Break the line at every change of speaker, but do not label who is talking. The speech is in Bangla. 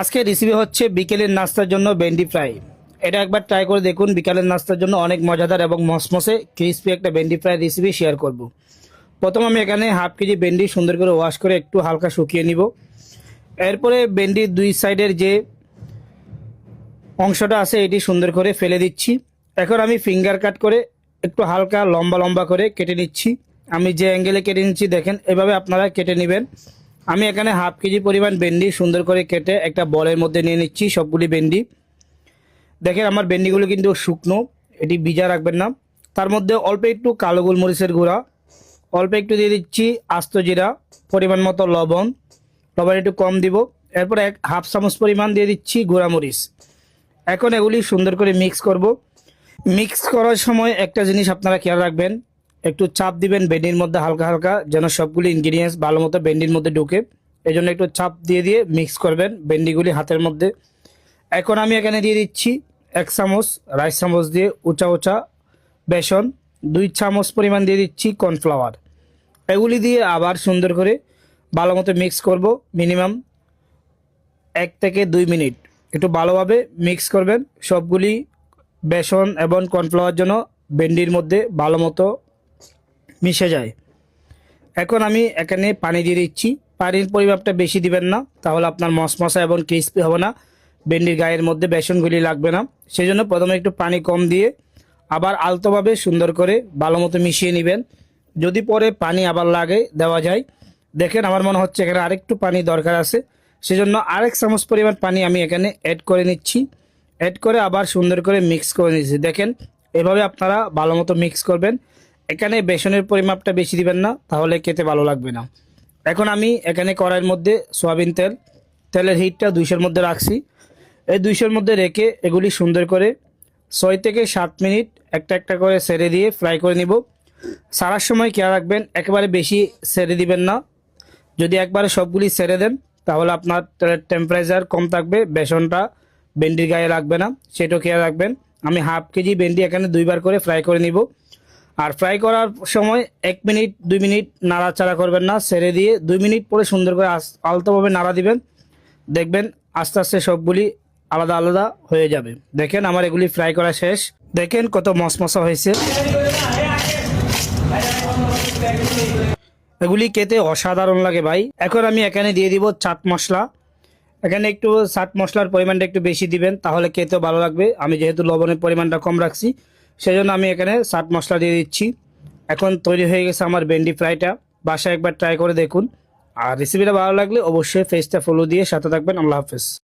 আজকে রেসিপি হচ্ছে বিকেলের নাস্তার জন্য ভেন্ডি ফ্রাই। এটা একবার ট্রাই করে দেখুন, বিকালের নাস্তার জন্য অনেক মজাদার এবং মসমসে ক্রিসপি একটা ভেন্ডি ফ্রাই রেসিপি শেয়ার করব। প্রথম আমি এখানে হাফ কেজি ভেন্ডি সুন্দর করে ওয়াশ করে একটু হালকা শুকিয়ে নিব। এরপরে ভেন্ডির দুই সাইডের যে অংশটা আছে, এটি সুন্দর করে ফেলে দিচ্ছি। এখন আমি ফিঙ্গার কাট করে একটু হালকা লম্বা লম্বা করে কেটে নিচ্ছি। আমি যে অ্যাঙ্গেলে কেটে নিচ্ছি, দেখেন, এভাবে আপনারা কেটে নেবেন। আমি এখানে হাফ কেজি পরিমাণ ভেন্ডি সুন্দর করে কেটে একটা বলের মধ্যে নিয়ে নিচ্ছি, সবগুলি ভেন্ডি। দেখেন আমার ভেন্ডিগুলো কিন্তু শুকনো, এটি ভিজা রাখবেন না। তার মধ্যে অল্প একটু কালো গোলমরিচের গুঁড়া, অল্প একটু দিয়ে দিচ্ছি আস্ত জিরা, পরিমাণ মতো লবণ। লবণ একটু কম দিব। এরপর এক হাফ চামচ পরিমাণ দিয়ে দিচ্ছি গুঁড়ামরিচ। এখন এগুলি সুন্দর করে মিক্স করব। মিক্স করার সময় একটা জিনিস আপনারা খেয়াল রাখবেন একটু চাপ দিবেন ভেন্ডির মধ্যে হালকা হালকা, যেন সবগুলি ইনগ্রিডিয়েন্টস ভালো মতো ভেন্ডির মধ্যে ঢুকে। এই জন্য একটু চাপ দিয়ে দিয়ে মিক্স করবেন ভেন্ডিগুলি হাতের মধ্যে। এখন আমি এখানে দিয়ে দিচ্ছি এক চামচ রাইস চামচ দিয়ে উঁচা উঁচা বেসন, দুই চামচ পরিমাণ দিয়ে দিচ্ছি কর্নফ্লাওয়ার এগুলি দিয়ে আবার সুন্দর করে ভালো মতো মিক্স করব মিনিমাম এক থেকে দুই মিনিট। একটু ভালোভাবে মিক্স করবেন সবগুলি বেসন এবং কর্নফ্লাওয়ার জন্য ভেন্ডির মধ্যে ভালো মতো মিশে যায়। এখন আমি এখানে পানি দিয়ে দিচ্ছি। পানির পরিমাপটা বেশি দিবেন না, তাহলে আপনার মশমশা এবং ক্রিস্পি হবে না। ভেন্ডির গায়ের মধ্যে বেসনগুলি লাগবে না। সেই জন্য প্রথমে একটু পানি কম দিয়ে আবার আলতোভাবে সুন্দর করে ভালো মতো মিশিয়ে নেবেন। যদি পরে পানি আবার লাগে, দেওয়া যায়। দেখেন আমার মনে হচ্ছে এখানে আরেকটু পানি দরকার আছে। সেজন্য আরেক চামচ পরিমাণ পানি আমি এখানে অ্যাড করে নিচ্ছি। অ্যাড করে আবার সুন্দর করে মিক্স করে নিচ্ছি। দেখেন, এভাবে আপনারা ভালো মতো মিক্স করবেন। এখানে বেসনের পরিমাপটা বেশি দিবেন না, তাহলে খেতে ভালো লাগবে না। এখন আমি এখানে কড়াইয়ের মধ্যে সয়াবিন তেল, তেলের হিটটা দুইশোর মধ্যে রাখছি। এই দুইশোর মধ্যে রেখে এগুলি সুন্দর করে ছয় থেকে সাত মিনিট একটা একটা করে সেরে দিয়ে ফ্রাই করে নিব। সারার সময় খেয়াল রাখবেন, একেবারে বেশি সেরে দিবেন না। যদি একবারে সবগুলি সেরে দেন, তাহলে আপনার টেম্পারেচার কম থাকবে, বেসনটা ভেন্ডির গায়ে লাগবে না, সেটাও খেয়াল রাখবেন। আমি হাফ কেজি ভেন্ডি এখানে দুইবার করে ফ্রাই করে নিব। আর ফ্রাই করার সময় এক মিনিট, দুই মিনিট নাড়াচাড়া করবেন না, ছেড়ে দিয়ে দুই মিনিট পরে সুন্দর করে আলতোভাবে নাড়া দিবেন। দেখবেন আস্তে আস্তে সবগুলি আলাদা আলাদা হয়ে যাবে। দেখেন আমার এগুলি ফ্রাই করা শেষ। দেখেন কত মশমশা হয়েছে। এগুলি খেতে অসাধারণ লাগে ভাই। এখন আমি এখানে দিয়ে দিব চাট মশলা। এখানে একটু চাট মশলার পরিমাণটা একটু বেশি দিবেন, তাহলে খেতেও ভালো লাগবে। আমি যেহেতু লবণের পরিমাণটা কম রাখছি সেই জন্য আমি এখানে চাট মশলা দিয়ে দিচ্ছি। এখন তৈরি হয়ে গেছে আমার ভেন্ডি ফ্রাইটা। বাসায় একবার ট্রাই করে দেখুন। আর রেসিপিটা ভালো লাগলে অবশ্যই ফেসটা ফলো দিয়ে সাথে থাকবেন। আল্লাহ হাফেজ।